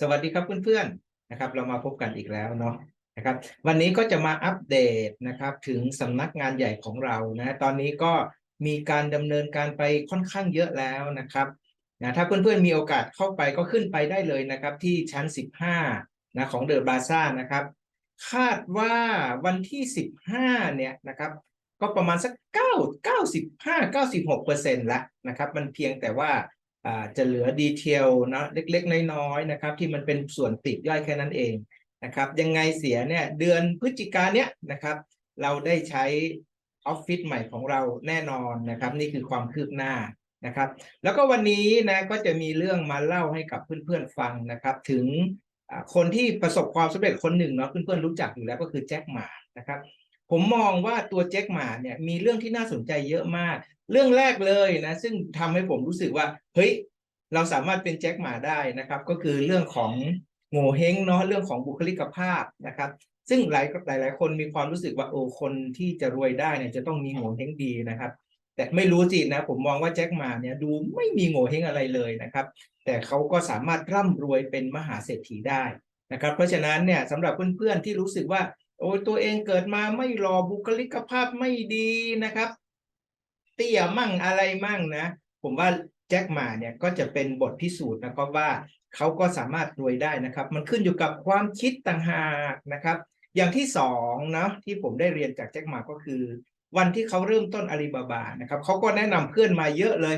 สวัสดีครับเพื่อนๆนะครับ เรามาพบกันอีกแล้วเนาะนะครับ วันนี้ก็จะมาอัปเดตนะครับ ถึงสำนักงานใหญ่ของเรานะตอนนี้ก็มีการดำเนินการไปค่อนข้างเยอะแล้วนะครับนะถ้าเพื่อนๆมีโอกาสเข้าไปก็ขึ้นไปได้เลยนะครับ ที่ชั้น 15นะของเดอะบาซ่านะครับ คาดว่าวันที่ 15เนี่ยนะครับ ก็ประมาณสัก9 95 96เปอร์เซ็นต์ละนะครับ มันเพียงแต่ว่าอ่า จะเหลือดีเทลนะเล็กๆ น้อยๆนะครับ ที่มันเป็นส่วนปลีกย่อยแค่นั้นเองนะครับ ยังไงเสียเนี่ยเดือนพฤศจิกาเนี้ยนะครับ เราได้ใช้ออฟฟิศใหม่ของเราแน่นอนนะครับ นี่คือความคืบหน้านะครับ แล้วก็วันนี้นะก็จะมีเรื่องมาเล่าให้กับเพื่อนๆฟังนะครับ ถึงคนที่ประสบความสำเร็จคนหนึ่งเนาะเพื่อนๆรู้จักอยู่แล้วก็คือแจ็คหมานะครับ ผมมองว่าตัวแจ็คหมาเนี่ยมีเรื่องที่น่าสนใจเยอะมาก เรื่องแรกเลยนะซึ่งทำให้ผมรู้สึกว่า เฮ้ย เราสามารถเป็นแจ็คหมาได้นะครับ ก็คือเรื่องของโง่เฮงเนาะเรื่องของบุคลิกภาพนะครับ ซึ่งหลายหลายหลายคนมีความรู้สึกว่าโอ้คนที่จะรวยได้เนี่ยจะต้องมีโง่เฮงดีนะครับ แต่ไม่รู้สินะ ผมมองว่าแจ็คหมาเนี่ยดูไม่มีโง่เฮงอะไรเลยนะครับ แต่เขาก็สามารถร่ำรวยเป็นมหาเศรษฐีได้นะครับ เพราะฉะนั้นเนี่ยสำหรับเพื่อนๆที่รู้สึกว่า โอ้ยตัวเองเกิดมาไม่รอบุคลิกภาพไม่ดีนะครับ เตี้ยมั่งอะไรมั่งนะ ผมว่าแจ็คหมาเนี่ยก็จะเป็นบทพิสูจน์นะครับว่าเขาก็สามารถรวยได้นะครับ มันขึ้นอยู่กับความคิดต่างหากนะครับ อย่างที่สองนะที่ผมได้เรียนจากแจ็คหมาก็คือ วันที่เขาเริ่มต้นอาลีบาบานะครับเขาก็แนะนำเพื่อนมาเยอะเลย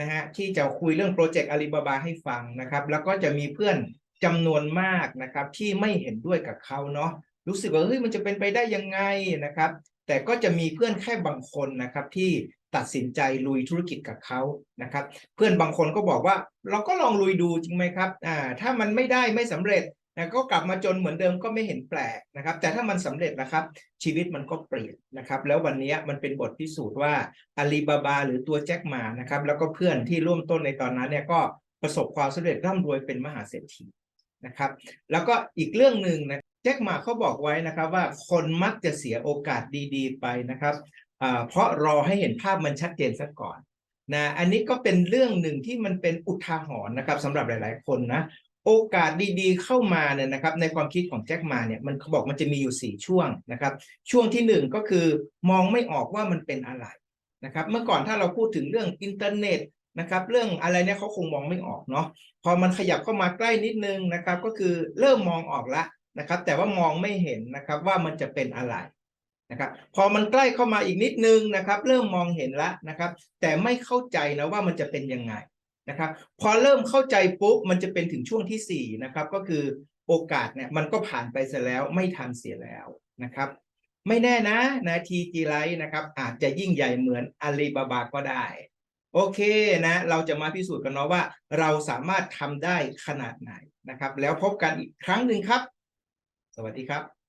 นะฮะที่จะคุยเรื่องโปรเจกต์อาลีบาบาให้ฟังนะครับ แล้วก็จะมีเพื่อนจำนวนมากนะครับที่ไม่เห็นด้วยกับเขาเนาะ รู้สึกว่าเฮ้ยมันจะเป็นไปได้ยังไงนะครับ แต่ก็จะมีเพื่อนแค่บางคนนะครับที่ตัดสินใจลุยธุรกิจกับเขานะครับ เพื่อนบางคนก็บอกว่า เราก็ลองลุยดูจริงไหมครับอ่าถ้ามันไม่ได้ไม่สำเร็จนะก็กลับมาจนเหมือนเดิมก็ไม่เห็นแปลกนะครับ แต่ถ้ามันสำเร็จนะครับ ชีวิตมันก็เปลี่ยนนะครับ แล้ววันนี้มันเป็นบทพิสูจน์ว่าอาลีบาบาหรือตัวแจ็คหมานะครับ แล้วก็เพื่อนที่ร่วมต้นในตอนนั้นเนี่ยก็ประสบความสำเร็จร่ำรวยเป็นมหาเศรษฐีนะครับ แล้วก็อีกเรื่องหนึ่งนะ จ็คหมาเขาบอกไว้นะครับว่าคนมักจะเสียโอกาสดีๆไปนะครับเพราะรอให้เห็นภาพมันชัดเจนซะก่อนนะอันนี้ก็เป็นเรื่องหนึ่งที่มันเป็นอุทาหรณ์นะครับสำหรับหลาย ๆ คนนะโอกาสดีๆเข้ามาเนี่ยนะครับ ในความคิดของแจ็คมาเนี่ยมันเขาบอกมันจะมีอยู่สี่ช่วงนะครับ ช่วงที่หนึ่งก็คือมองไม่ออกว่ามันเป็นอะไรนะครับ เมื่อก่อนถ้าเราพูดถึงเรื่องอินเทอร์เน็ตนะครับเรื่องอะไรเนี่ยเขาคงมองไม่ออกเนาะพอมันขยับเข้ามาใกล้นิดนึงนะครับ ก็คือเริ่มมองออกละ นะครับ แต่ว่ามองไม่เห็นนะครับว่ามันจะเป็นอะไรนะครับ พอมันใกล้เข้ามาอีกนิดนึงนะครับ เริ่มมองเห็นละนะครับ แต่ไม่เข้าใจนะว่ามันจะเป็นยังไงนะครับ พอเริ่มเข้าใจปุ๊บมันจะเป็นถึงช่วงที่สี่นะครับก็คือโอกาสเนี่ยมันก็ผ่านไปเสียแล้วไม่ทันเสียแล้วนะครับ ไม่แน่นะนาทีจีไลท์นะครับ อาจจะยิ่งใหญ่เหมือนอาลีบาบาก็ได้โอเคนะ เราจะมาพิสูจน์กันเนาะว่า เราสามารถทำได้ขนาดไหนนะครับ แล้วพบกันอีกครั้งหนึ่งครับ สวัสดีครับ